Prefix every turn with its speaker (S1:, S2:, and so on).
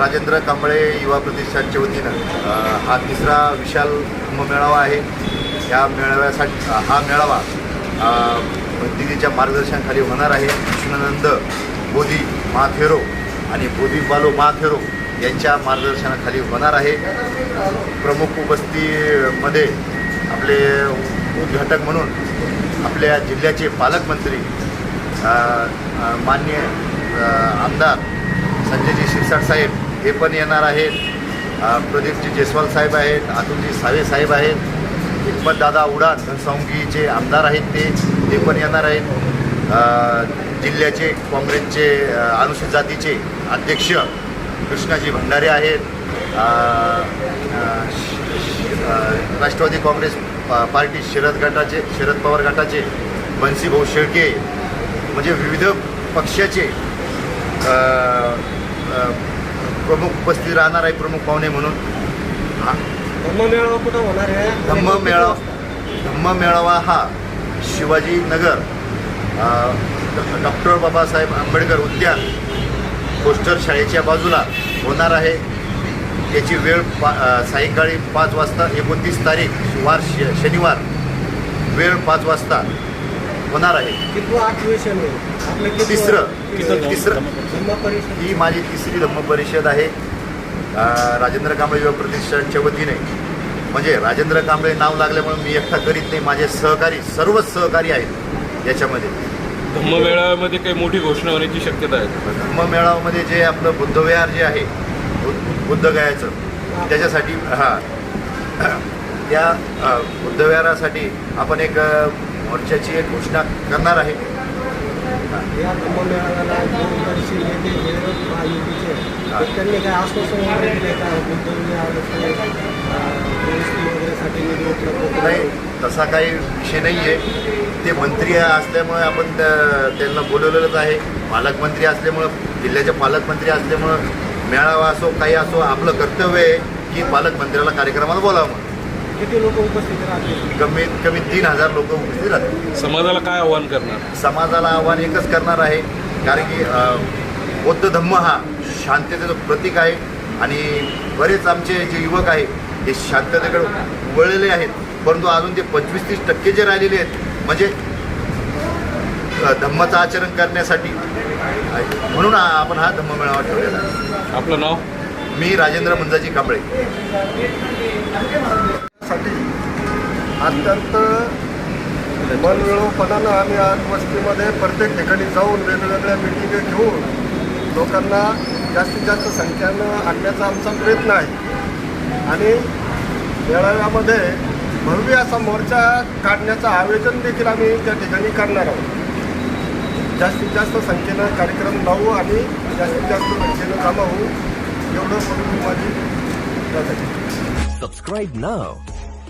S1: राजेंद्र कांबळे युवा प्रतिष्ठानच्या वतीनं हा तिसरा विशाल कुंभमेळावा आहे. या मेळाव्यासाठी हा मेळावा दिदीच्या मार्गदर्शनाखाली होणार आहे. कृष्णानंद बोधी माथेरो आणि बोधी बालो माथेरो यांच्या मार्गदर्शनाखाली होणार आहे. प्रमुख उपस्थितीमध्ये आपले उद्घाटक म्हणून आपल्या जिल्ह्याचे पालकमंत्री मान्य आमदार संजयजी शिरसाट साहेब हे पण येणार आहेत. प्रदीपजी जयस्वाल साहेब आहेत अतुलजी सावे साहेब आहेत हिकमतदादा उडान घनसावंगीचे आमदार आहेत ते ते पण येणार आहेत. जिल्ह्याचे काँग्रेसचे अनुसूचित जातीचे अध्यक्ष कृष्णाजी भंडारे आहेत. राष्ट्रवादी काँग्रेस पार्टी शरद गटाचे शरद पवार गटाचे बन्सीभाऊ शेळके म्हणजे विविध पक्षाचे प्रमुख उपस्थित राहणार आहे प्रमुख पाहुणे म्हणून. हा.
S2: धम्ममेळावा कुठं होणार आहे?
S1: धम्म मेळावा धम्म मेळावा हा शिवाजीनगर डॉक्टर बाबासाहेब आंबेडकर उद्यान पोस्टर शाळेच्या बाजूला होणार आहे. त्याची वेळ पा सायंकाळी पाच वाजता एकोणतीस तारीख वार श शनिवार वेळ पाच वाजता होणार आहे.
S2: आपलं कितवं-
S1: तिसरं? तिसरं? ही माझी तिसरी धम्म परिषद आहे. राजेंद्र कांबळे युवा प्रतिष्ठानच्या वतीने. म्हणजे राजेंद्र कांबळे नाव लागल्यामुळे मी एकटा करीत नाही. माझे सहकारी सर्वच सहकारी आहेत याच्यामध्ये.
S3: धम्ममेळाव्यामध्ये काही मोठी घोषणा होण्याची शक्यता आहे.
S1: धम्म मेळाव्यामध्ये जे आपलं बुद्धविहार जे आहे बुद्ध- बुद्धगयाचं त्याच्यासाठी हां. त्या बुद्धविहारासाठी आपण एक मोर्चाची एक घोषणा करणार आहे.
S2: या धम्ममेळाव्याला दोन वर्षी नेते हे महायुतीचे त्यांनी काय आश्वासन वगैरे दिले का? गुंतवणूक वगैरेसाठी निधी उपलब्ध
S1: नाही तसा काही विषय नाही आहे. ते मंत्री असल्यामुळे आपण त्यांना बोलवलेलंच आहे. पालकमंत्री असल्यामुळं जिल्ह्याचे पालकमंत्री असल्यामुळं मेळावा असो काही असो आपलं कर्तव्य आहे की पालकमंत्र्याला कार्यक्रमाला बोलावं
S2: किती लोक उपस्थित राहतील?
S1: कमीत कमी तीन हजार लोक उपस्थित राहतील.
S3: समाजाला काय आव्हान करणार?
S1: समाजाला आव्हान एकच करणार आहे कारण की बौद्ध धम्म हा शांततेचं प्रतीक आहे आणि बरेच आमचे जे युवक आहे ते शांततेकडे वळलेले आहेत. परंतु अजून ते पंचवीस तीस टक्के जे राहिलेले आहेत म्हणजे धम्माचं आचरण करण्यासाठी. म्हणून हा- आपण हा धम्म मेळावा ठेवलेला आहे.
S3: आपलं नाव?
S1: मी राजेंद्र मंजाजी कांबळे.
S4: साठी अत्यंत मनमिळवपणानं आम्ही आज वस्तीमध्ये प्रत्येक ठिकाणी जाऊन वेगवेगळ्या मिटिंग घेऊन लोकांना जास्तीत जास्त संख्येनं आणण्याचा आमचा प्रयत्न आहे. आणि मेळाव्यामध्ये भव्य असा मोर्चा काढण्याचं आयोजन देखील आम्ही त्या ठिकाणी करणार आहोत. जास्तीत जास्त संख्येनं कार्यक्रम लावू आणि जास्तीत जास्त संख्येनं जमा होऊ एवढं म्हणून माझी सबस्क्राईब आहे.